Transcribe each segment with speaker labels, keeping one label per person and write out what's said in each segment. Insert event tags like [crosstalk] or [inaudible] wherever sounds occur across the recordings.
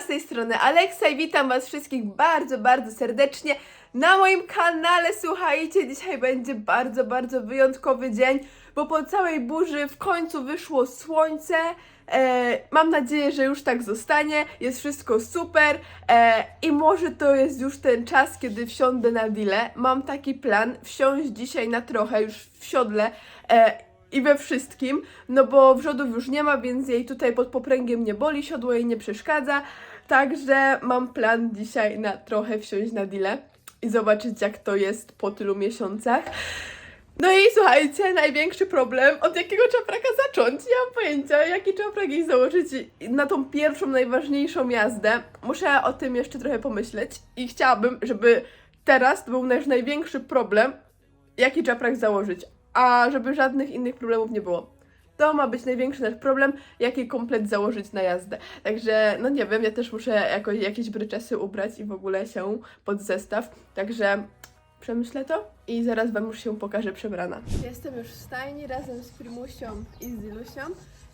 Speaker 1: Z tej strony Aleksa i witam Was wszystkich bardzo, bardzo serdecznie na moim kanale. Słuchajcie, dzisiaj będzie bardzo, bardzo wyjątkowy dzień, bo po całej burzy w końcu wyszło słońce. E, mam nadzieję, że już tak zostanie. Jest wszystko super e, i może to jest już ten czas, kiedy wsiądę na deale. Mam taki plan, wsiąść dzisiaj na trochę już w siodle. E, i we wszystkim, no bo wrzodów już nie ma, więc jej tutaj pod popręgiem nie boli, siodło jej nie przeszkadza, także mam plan dzisiaj na trochę wsiąść na deale i zobaczyć jak to jest po tylu miesiącach. No i słuchajcie, największy problem, od jakiego czapraka zacząć? Nie mam pojęcia, jaki czaprak jej założyć na tą pierwszą, najważniejszą jazdę. Muszę o tym jeszcze trochę pomyśleć i chciałabym, żeby teraz był nasz największy problem, jaki czaprak założyć, a żeby żadnych innych problemów nie było. To ma być największy nasz problem, jaki komplet założyć na jazdę. Także, no nie wiem, ja też muszę jakoś, jakieś bryczesy ubrać i w ogóle się pod zestaw. Także przemyślę to i zaraz Wam już się pokażę przebrana. Jestem już w stajni razem z Primusią i z Dilusią.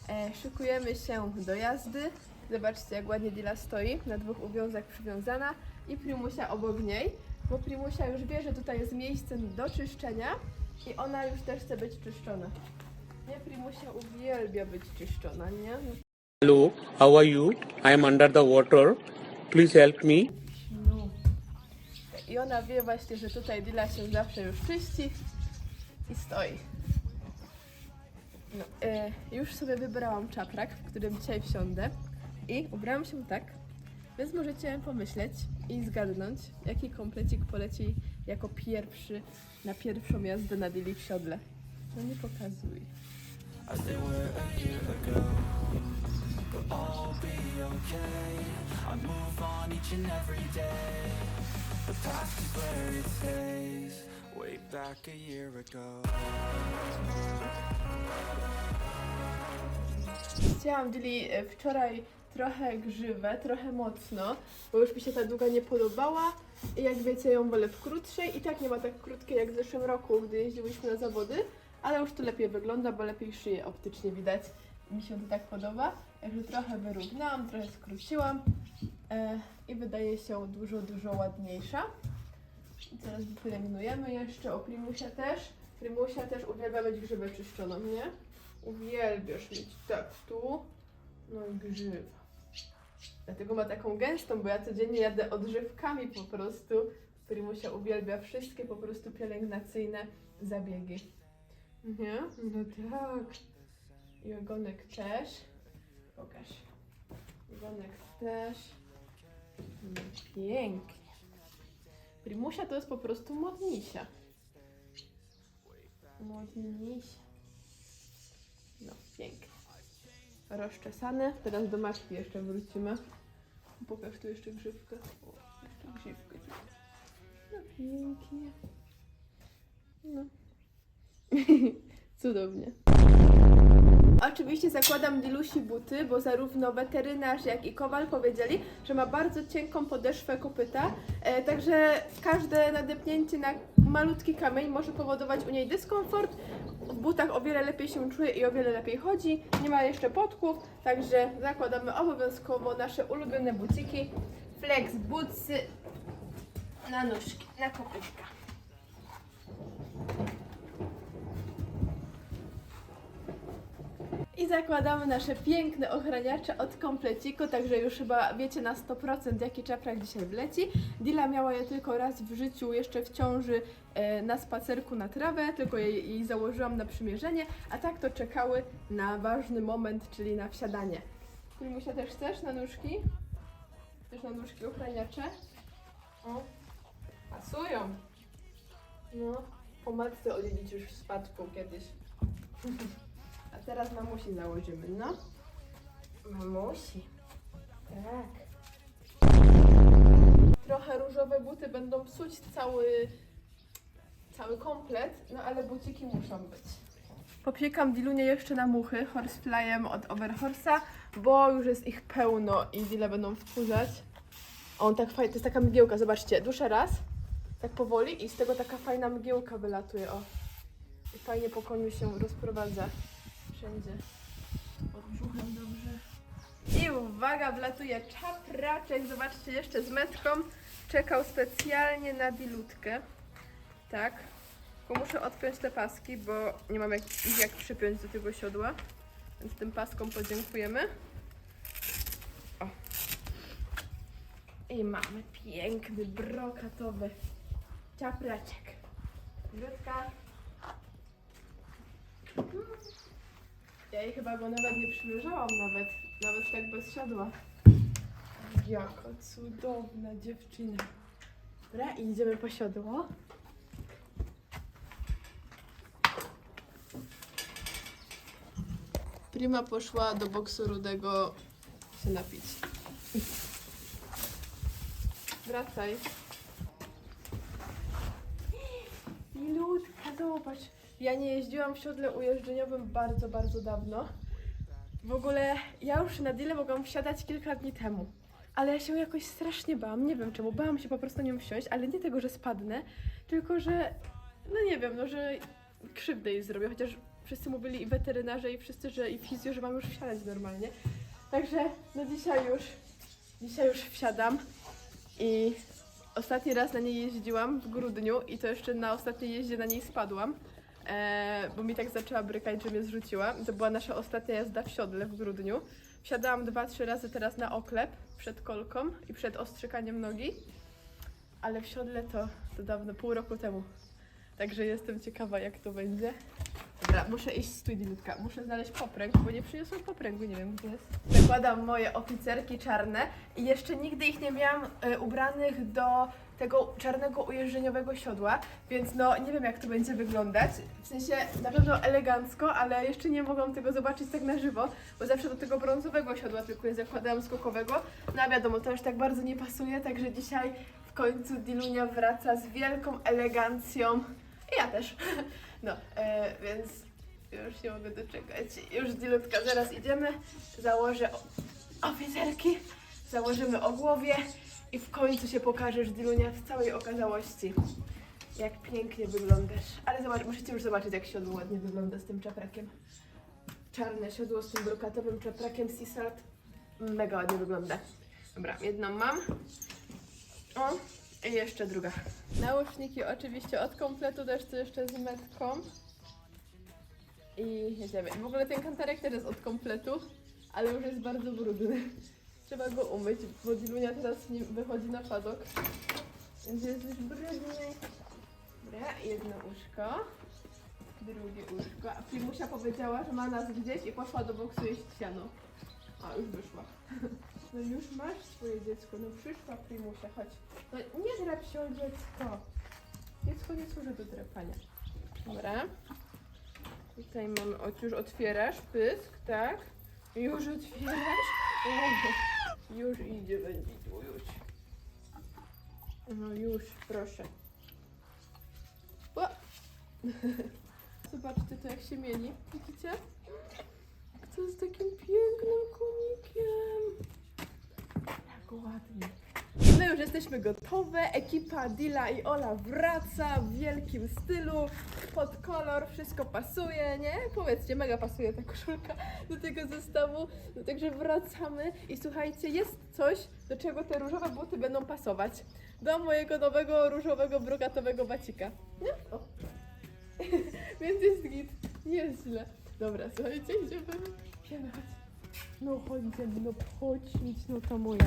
Speaker 1: E, szykujemy się do jazdy. Zobaczcie, jak ładnie Dila stoi, na dwóch uwiązach przywiązana i Primusia obok niej, bo Primusia już wie, że tutaj jest miejsce do czyszczenia i ona już też chce być czyszczona. Nie, Primusia uwielbia być czyszczona, nie?
Speaker 2: Hello, how are you? I am under the water. Please help me.
Speaker 1: No. I ona wie właśnie, że tutaj Dila się zawsze już czyści i stoi. No, e, już sobie wybrałam czaprak, w którym dzisiaj wsiądę i ubrałam się tak, więc możecie pomyśleć i zgadnąć, jaki komplecik poleci jako pierwszy na pierwszą jazdę na Dili w siodle. No nie pokazuj.
Speaker 3: Way back a year ago.
Speaker 1: Chciałam e, wczoraj trochę grzywę, trochę mocno, bo już mi się ta długa nie podobała i jak wiecie ją wolę w krótszej i tak nie ma tak krótkiej jak w zeszłym roku, gdy jeździłyśmy na zawody, ale już to lepiej wygląda, bo lepiej szyję optycznie widać. Mi się to tak podoba, także trochę wyrównałam, trochę skróciłam e, i wydaje się dużo, dużo ładniejsza. I teraz wypielęgnujemy jeszcze, o Primusia też. Primusia też uwielbia mieć grzywę czyszczoną, nie? Uwielbiasz mieć tak tu, no i grzywa. Dlatego ma taką gęstą, bo ja codziennie jadę odżywkami po prostu. Primusia uwielbia wszystkie po prostu pielęgnacyjne zabiegi. Nie? No tak. I ogonek też. Pokaż. Ogonek też. No pięknie. Primusia to jest po prostu modnisia. Modnisia. No, pięknie. Rozczesane. Teraz do matki jeszcze wrócimy. Pokaż tu jeszcze grzywkę. O, jeszcze grzywkę. No pięknie. No. [laughs] Cudownie. Oczywiście zakładam Dilusi buty, bo zarówno weterynarz, jak i kowal powiedzieli, że ma bardzo cienką podeszwę kopyta, e, także każde nadepnięcie na malutki kamień może powodować u niej dyskomfort. W butach o wiele lepiej się czuje i o wiele lepiej chodzi. Nie ma jeszcze podków, także zakładamy obowiązkowo nasze ulubione buciki. Flex bootsy na nóżki, na kopytka. I zakładamy nasze piękne ochraniacze od kompleciku, także już chyba wiecie na 100% jaki czaprak dzisiaj wleci. Dila miała je tylko raz w życiu, jeszcze w ciąży e, na spacerku na trawę, tylko jej, jej założyłam na przymierzenie, a tak to czekały na ważny moment, czyli na wsiadanie. Kulmusia też chcesz na nóżki? Też na nóżki ochraniacze? O, pasują. No, po matce odziedziczysz w spadku kiedyś. [laughs] A teraz mamusi założymy, no. Mamusi. Tak. Trochę różowe buty będą psuć cały, cały komplet, no ale buciki muszą być. Popsiekam Dilunie jeszcze na muchy horseflyem od Overhorsa, bo już jest ich pełno i Dile będą wkurzać. On tak fajnie, to jest taka mgiełka, zobaczcie, duszę raz, tak powoli i z tego taka fajna mgiełka wylatuje, o. I fajnie po koniu się rozprowadza wszędzie. Pod brzuchem dobrze. I uwaga, wlatuje czapraczek. Zobaczcie, jeszcze z metką. Czekał specjalnie na dilutkę. Tak. Tylko muszę odpiąć te paski, bo nie mam jak, ich jak przypiąć do tego siodła. Więc tym paskom podziękujemy. O. I mamy piękny, brokatowy czapraczek. Dilutka. Ja jej chyba go nawet nie przymierzałam nawet. Nawet tak bez siodła. Jaka cudowna dziewczyna. Dobra, i idziemy po siodło. Prima poszła do boksu rudego się napić. Wracaj. Milutka, zobacz. Ja nie jeździłam w siodle ujeżdżeniowym bardzo, bardzo dawno. W ogóle ja już na deal mogłam wsiadać kilka dni temu. Ale ja się jakoś strasznie bałam, nie wiem czemu, bałam się po prostu nią wsiąść, ale nie tego, że spadnę, tylko że, no nie wiem, no że krzywdę jej zrobię, chociaż wszyscy mówili i weterynarze i wszyscy, że i fizjo, że mam już wsiadać normalnie. Także no dzisiaj już, dzisiaj już wsiadam i ostatni raz na niej jeździłam w grudniu i to jeszcze na ostatniej jeździe na niej spadłam. E, bo mi tak zaczęła brykać, że mnie zrzuciła. To była nasza ostatnia jazda w siodle w grudniu. Wsiadałam dwa, trzy razy teraz na oklep przed kolką i przed ostrzykaniem nogi, ale w siodle to, to dawno, pół roku temu. Także jestem ciekawa, jak to będzie. Dobra, muszę iść z studilutka. Muszę znaleźć popręg, bo nie przyniosłam popręgu, nie wiem gdzie jest. Zakładam moje oficerki czarne i jeszcze nigdy ich nie miałam e, ubranych do tego czarnego ujeżdżeniowego siodła, więc no nie wiem jak to będzie wyglądać. W sensie na pewno elegancko, ale jeszcze nie mogłam tego zobaczyć tak na żywo, bo zawsze do tego brązowego siodła tylko je zakładałam skokowego. No a wiadomo, to już tak bardzo nie pasuje, także dzisiaj w końcu Dilunia wraca z wielką elegancją. I ja też. [laughs] No, e, więc już nie mogę doczekać. Już Dilutka, zaraz idziemy. Założę oficerki, założymy o głowie i w końcu się pokażesz, Dilunia, w całej okazałości. Jak pięknie wyglądasz. Ale zobacz, musicie już zobaczyć, jak siodło ładnie wygląda z tym czaprakiem. Czarne siodło z tym brokatowym czaprakiem Seasalt. Mega ładnie wygląda. Dobra, jedną mam. O, i jeszcze druga. Nauczniki oczywiście od kompletu, też to jeszcze z metką. I jedziemy. W ogóle ten kantarek też jest od kompletu, ale już jest bardzo brudny. Trzeba go umyć, bo Dilunia teraz z nim wychodzi na padok. Więc jest już brudny. Dobra, jedno uszko. Drugie uszko. A Primusia powiedziała, że ma nas gdzieś i poszła do boksu jeść siano. A, już wyszła. No już masz swoje dziecko, no przyszła Primusia, chodź. No nie drap się o dziecko. Dziecko nie służy do drapania. Dobra. Tutaj mamy, o, już otwierasz pysk, tak? Już otwierasz? O, [laughs] już idzie wędzidło, już. No już, proszę. O! [laughs] Zobaczcie to jak się mieni, widzicie? Co z takim pięknym konikiem? Jak ładnie. My już jesteśmy gotowe. Ekipa Dila i Ola wraca w wielkim stylu. Pod kolor, wszystko pasuje, nie? Powiedzcie, mega pasuje ta koszulka do tego zestawu. No, także wracamy i słuchajcie, jest coś, do czego te różowe buty będą pasować. Do mojego nowego różowego brokatowego bacika. Nie? O. [laughs] Więc jest git. Nie jest źle. Dobra, słuchajcie, idziemy. Idziemy. No chodź, no chodź, no to moja.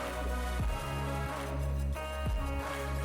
Speaker 3: Thank you.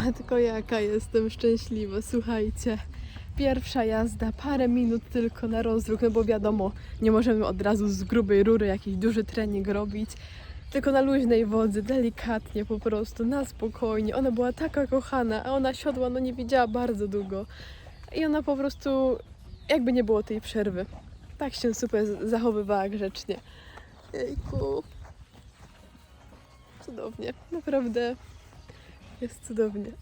Speaker 3: [laughs]
Speaker 1: Matko, jaka jestem szczęśliwa, słuchajcie. Pierwsza jazda, parę minut tylko na rozruch, no bo wiadomo, nie możemy od razu z grubej rury jakiś duży trening robić. Tylko na luźnej wodzy, delikatnie po prostu, na spokojnie. Ona była taka kochana, a ona siodła, no nie widziała bardzo długo. I ona po prostu, jakby nie było tej przerwy. Tak się super zachowywała grzecznie. Jejku. Cudownie, naprawdę jest cudownie.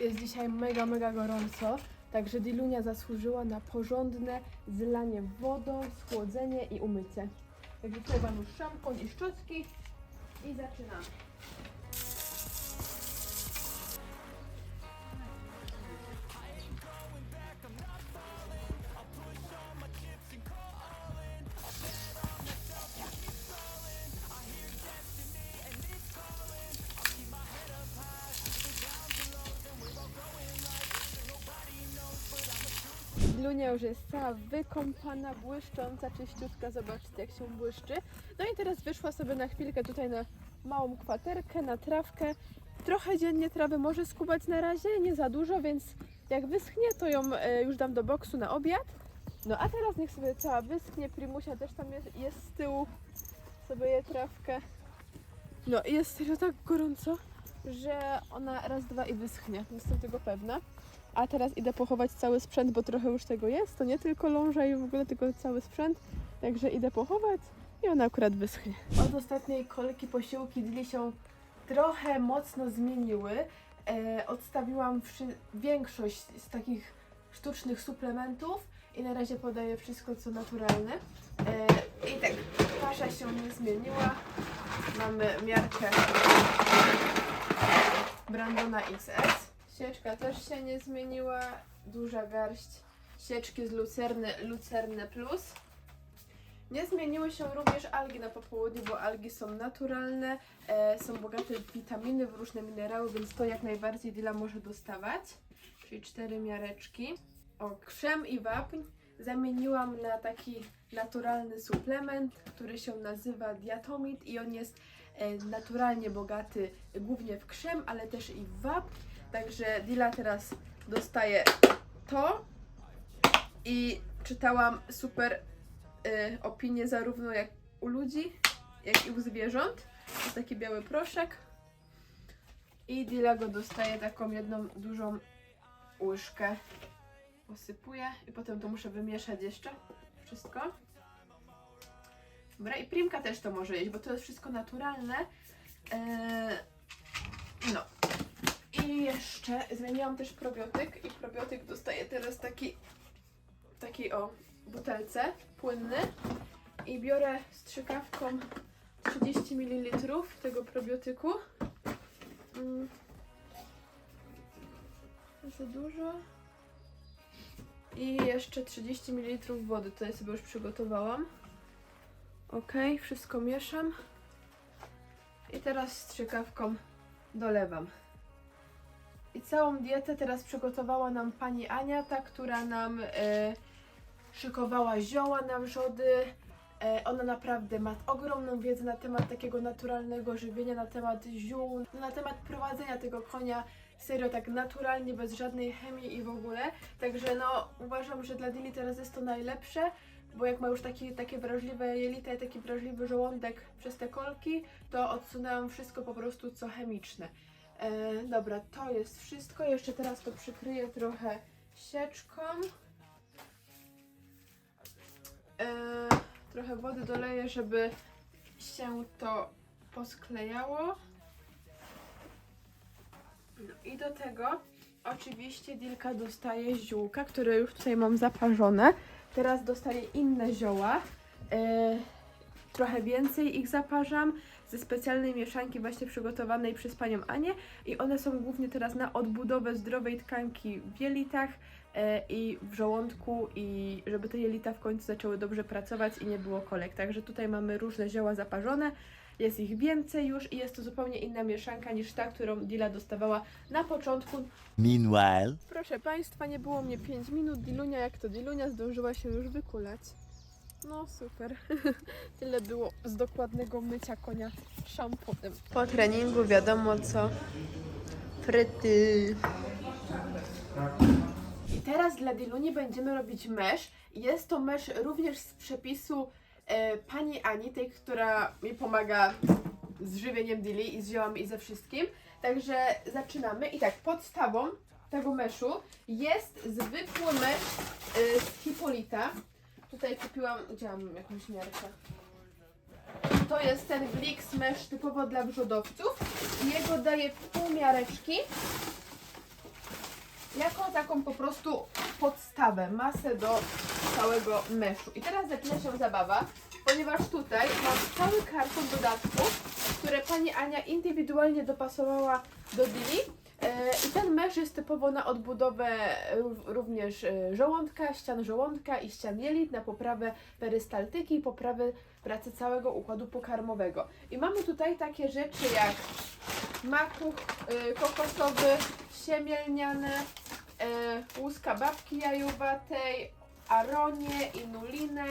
Speaker 1: Jest dzisiaj mega, mega gorąco, także Dilunia zasłużyła na porządne zlanie wodą, schłodzenie i umycie. Także tutaj mam już szampon i szczotki i zaczynamy. Lunia już jest cała wykąpana, błyszcząca, czyściutka. Zobaczcie, jak się błyszczy. No i teraz wyszła sobie na chwilkę tutaj na małą kwaterkę, na trawkę. Trochę dziennie trawy może skubać na razie, nie za dużo, więc jak wyschnie, to ją e, już dam do boksu na obiad. No a teraz niech sobie cała wyschnie. Primusia też tam jest, jest z tyłu. Sobie je trawkę. No i jest serio tak gorąco, że ona raz, dwa i wyschnie. Jestem tego pewna. A teraz idę pochować cały sprzęt, bo trochę już tego jest. To nie tylko ląża i w ogóle, tylko cały sprzęt. Także idę pochować i ona akurat wyschnie. Od ostatniej kolki posiłki dni się trochę mocno zmieniły. E, odstawiłam większość z takich sztucznych suplementów i na razie podaję wszystko co naturalne. E, I tak, pasza się nie zmieniła. Mamy miarkę Brandona XS. Sieczka też się nie zmieniła. Duża garść sieczki z lucerny Lucerne Plus. Nie zmieniły się również algi na popołudniu, bo algi są naturalne, e, są bogate w witaminy, w różne minerały, więc to jak najbardziej Dila może dostawać. Czyli cztery miareczki. O, krzem i wapń zamieniłam na taki naturalny suplement, który się nazywa Diatomit i on jest e, naturalnie bogaty głównie w krzem, ale też i w wapń. Także Dila teraz dostaje to i czytałam super y, opinie zarówno jak u ludzi, jak i u zwierząt. To jest taki biały proszek. I Dila go dostaje taką jedną dużą łyżkę. Posypuję i potem to muszę wymieszać jeszcze wszystko. Dobra, i Primka też to może jeść, bo to jest wszystko naturalne. Eee, no. I jeszcze zmieniłam też probiotyk i probiotyk dostaje teraz taki taki o butelce płynny i biorę strzykawką 30 ml tego probiotyku. Mm. Za dużo. I jeszcze 30 ml wody, tutaj sobie już przygotowałam. Ok, wszystko mieszam. I teraz strzykawką dolewam. I całą dietę teraz przygotowała nam pani Ania, ta, która nam e, szykowała zioła na wrzody. E, ona naprawdę ma ogromną wiedzę na temat takiego naturalnego żywienia, na temat ziół, na temat prowadzenia tego konia serio tak naturalnie, bez żadnej chemii i w ogóle. Także no uważam, że dla Dili teraz jest to najlepsze, bo jak ma już taki, takie wrażliwe jelita i taki wrażliwy żołądek przez te kolki, to odsunęłam wszystko po prostu co chemiczne. E, dobra, to jest wszystko. Jeszcze teraz to przykryję trochę sieczką. E, trochę wody doleję, żeby się to posklejało. No i do tego oczywiście Dilka dostaje ziółka, które już tutaj mam zaparzone. Teraz dostaje inne zioła. E, trochę więcej ich zaparzam ze specjalnej mieszanki właśnie przygotowanej przez panią Anię i one są głównie teraz na odbudowę zdrowej tkanki w jelitach e, i w żołądku i żeby te jelita w końcu zaczęły dobrze pracować i nie było kolek. Także tutaj mamy różne zioła zaparzone, jest ich więcej już i jest to zupełnie inna mieszanka niż ta, którą Dila dostawała na początku.
Speaker 4: Meanwhile,
Speaker 1: Proszę Państwa, nie było mnie 5 minut. Dilunia, jak to Dilunia, zdążyła się już wykulać. No super. [laughs] Tyle było z dokładnego mycia konia szamponem. Po treningu wiadomo co. Fryty. I teraz dla Diluni będziemy robić mesz. Jest to mesz również z przepisu e, pani Ani, tej, która mi pomaga z żywieniem Dili i z ziołami i ze wszystkim. Także zaczynamy. I tak, podstawą tego meszu jest zwykły mesz y, z Hipolita. Tutaj kupiłam, gdzie mam jakąś miarkę. To jest ten Blix Mesh typowo dla wrzodowców. Jego daję pół miareczki. Jako taką po prostu podstawę, masę do całego meszu. I teraz zaczyna się zabawa, ponieważ tutaj mam cały karton dodatków, które pani Ania indywidualnie dopasowała do Dili. E, I ten mesz jest typowo na odbudowę ró- również e, żołądka, ścian żołądka i ścian jelit, na poprawę perystaltyki i poprawę pracy całego układu pokarmowego. I mamy tutaj takie rzeczy jak makuch y, kokosowy, siemielniane, łuska babki jajowatej, aronię, inulinę,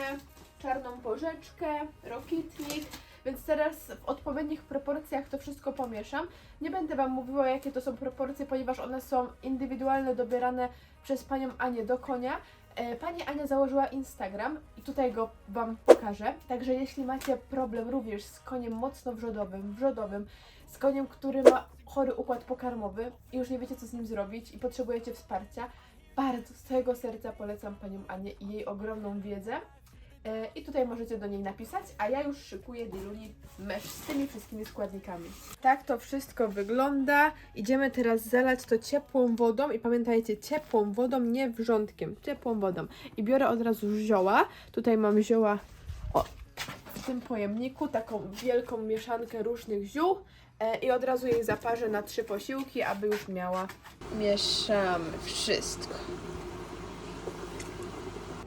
Speaker 1: czarną porzeczkę, rokitnik. Więc teraz w odpowiednich proporcjach to wszystko pomieszam. Nie będę Wam mówiła, jakie to są proporcje, ponieważ one są indywidualnie dobierane przez Panią Anię do konia. E, Pani Ania założyła Instagram i tutaj go Wam pokażę. Także jeśli macie problem również z koniem mocno wrzodowym, wrzodowym, z koniem, który ma chory układ pokarmowy i już nie wiecie, co z nim zrobić i potrzebujecie wsparcia, bardzo z całego serca polecam Panią Anię i jej ogromną wiedzę. E, I tutaj możecie do niej napisać, a ja już szykuję Diluni mesz z tymi wszystkimi składnikami. Tak to wszystko wygląda. Idziemy teraz zalać to ciepłą wodą i pamiętajcie, ciepłą wodą, nie wrzątkiem, ciepłą wodą. I biorę od razu zioła. Tutaj mam zioła o, w tym pojemniku, taką wielką mieszankę różnych ziół. E, I od razu jej zaparzę na trzy posiłki, aby już miała. Mieszamy wszystko.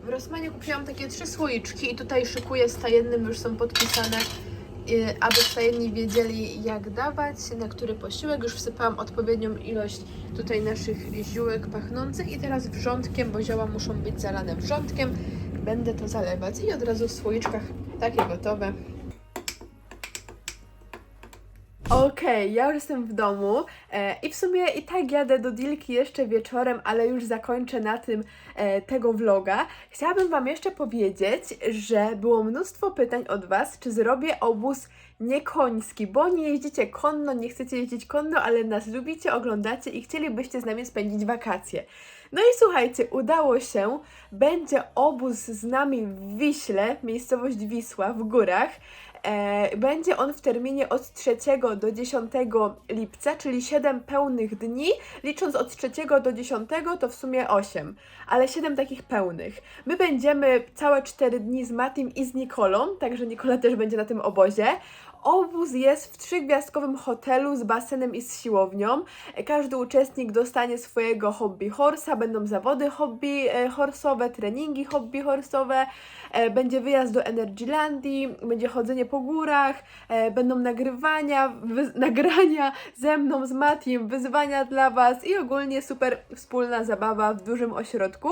Speaker 1: W Rossmanie kupiłam takie trzy słoiczki i tutaj szykuję z tajemnym, już są podpisane, y, aby tajemni wiedzieli jak dawać, na który posiłek. Już wsypałam odpowiednią ilość tutaj naszych ziółek pachnących i teraz wrzątkiem, bo zioła muszą być zalane wrzątkiem, będę to zalewać i od razu w słoiczkach takie gotowe. Okej, ja już jestem w domu e, i w sumie i tak jadę do Dilki jeszcze wieczorem, ale już zakończę na tym e, tego vloga. Chciałabym Wam jeszcze powiedzieć, że było mnóstwo pytań od Was, czy zrobię obóz niekoński, bo nie jeździcie konno, nie chcecie jeździć konno, ale nas lubicie, oglądacie i chcielibyście z nami spędzić wakacje. No i słuchajcie, udało się. Będzie obóz z nami w Wiśle, miejscowość Wisła w górach. E, będzie on w terminie od 3 do 10 lipca, czyli 7 pełnych dni. Licząc od 3 do 10 to w sumie 8, ale 7 takich pełnych. My będziemy całe 4 dni z Matim i z Nikolą, także Nikola też będzie na tym obozie. Obóz jest w trzygwiazdkowym hotelu z basenem i z siłownią. Każdy uczestnik dostanie swojego hobby horsa, będą zawody hobby e, horsowe, treningi hobby horsowe, e, będzie wyjazd do Energylandii, będzie chodzenie po górach, e, będą nagrywania, [laughs] nagrania ze mną, z Matiem, wyzwania dla Was i ogólnie super wspólna zabawa w dużym ośrodku.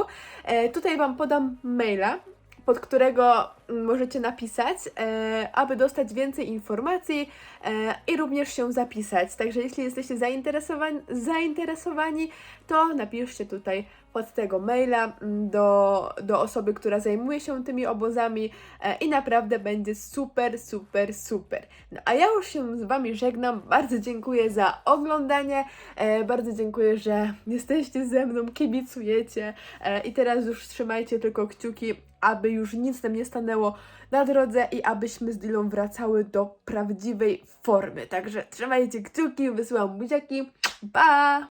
Speaker 1: Tutaj Wam podam maila, pod którego możecie napisać, e, aby dostać więcej informacji e, i również się zapisać. Także jeśli jesteście zainteresowani, zainteresowani to napiszcie tutaj pod tego maila mm, do, do osoby, która zajmuje się tymi obozami e, i naprawdę będzie super, super, super. No a ja już się z Wami żegnam. Bardzo dziękuję za oglądanie. Bardzo dziękuję, że jesteście ze mną, kibicujecie i teraz już trzymajcie tylko kciuki, aby już nic nam nie stanęło na drodze i abyśmy z Dilą wracały do prawdziwej formy. Także trzymajcie kciuki, wysyłam buziaki. Pa!